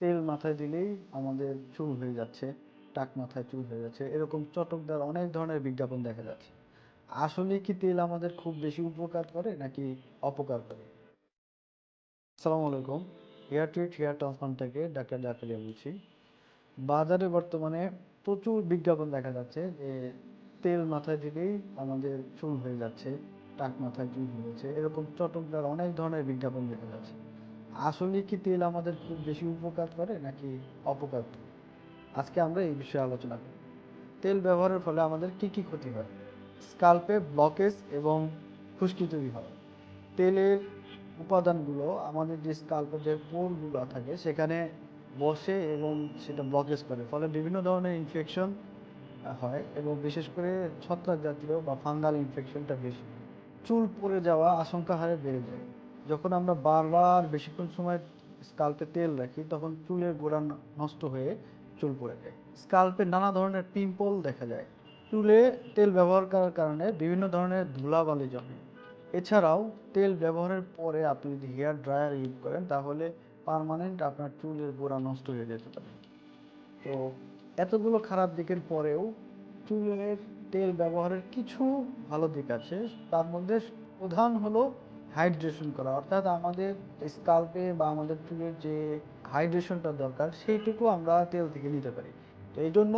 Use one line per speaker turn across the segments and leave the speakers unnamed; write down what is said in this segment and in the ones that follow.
তেল মাথায় দিলেই আমাদের চুল হয়ে যাচ্ছে, টাক মাথায় চুল হয়ে যাচ্ছে। এরকম চটকদার অনেক ধরনের বিজ্ঞাপন দেখা যাচ্ছে। আসলে কি তেল আমাদের খুব বেশি উপকার করে নাকি অপকার করে? আসসালামু আলাইকুম। হেয়ার ট্রিট হেয়ার ট্রান্সপ্লান্ট থেকে ডাক্তার জাকারিয়া বলছি। বাজারে বর্তমানে প্রচুর বিজ্ঞাপন দেখা যাচ্ছে যে তেল মাথায় দিলেই আমাদের চুল হয়ে যাচ্ছে, টাক মাথায় চুল হয়ে যাচ্ছে। এরকম চটকদার অনেক ধরনের বিজ্ঞাপন দেখা যাচ্ছে। আসলে কি তেল আমাদের বেশি উপকার করে নাকি অপকার করে? আজকে আমরা এই বিষয়ে আলোচনা করব। তেল ব্যবহারের ফলে আমাদের কি কি ক্ষতি হয়? স্কাল্পে ব্লকেজ এবং খুশকি তৈরি হয়। তেলের উপাদানগুলো, আমাদের যে স্কাল্পের যে পোরগুলো থাকে, সেখানে বসে এবং সেটা ব্লকেজ করে। ফলে বিভিন্ন ধরনের ইনফেকশন হয় এবং বিশেষ করে ছত্রাক জাতীয় বা ফাঙ্গাল ইনফেকশনটা বেশি। চুল পড়ে যাওয়া আশঙ্কা হারে বেড়ে যায়। যখন আমরা বারবার বেশিক্ষণ সময় স্কাল্পে তেল রাখি, তখন চুলের গোড়া নষ্ট হয়ে চুল পড়ে যায়। স্কাল্পে নানা ধরনের পিম্পল দেখা যায়। চুলে তেল ব্যবহার করার কারণে বিভিন্ন ধরনের ধুলাবালি জমে। এছাড়াও তেল ব্যবহারের পরে আপনি যদি হেয়ার ড্রায়ার ইউজ করেন, তাহলে পার্মানেন্ট আপনার চুলের গোড়া নষ্ট হয়ে যেতে পারে। তো এতগুলো খারাপ দিকের পরেও চুলের তেল ব্যবহারের কিছু ভালো দিক আছে। তার মধ্যে প্রধান হলো হাইড্রেশন করা। অর্থাৎ আমাদের স্কাল্পে বা আমাদের চুলের যে হাইড্রেশনটা দরকার, সেইটুকু আমরা তেল থেকে নিতে পারি। তো এই জন্য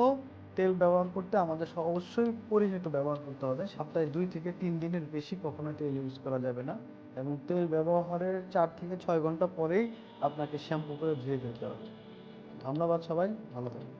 তেল ব্যবহার করতে আমাদের অবশ্যই পরিমিত ব্যবহার করতে হবে। সপ্তাহে দুই থেকে তিন দিনের বেশি কখনো তেল ইউজ করা যাবে না এবং তেল ব্যবহারের চার থেকে ছয় ঘণ্টা পরেই আপনাকে শ্যাম্পু করে ধুয়ে ফেলতে হবে। ধন্যবাদ সবাই, ভালো থাকবেন।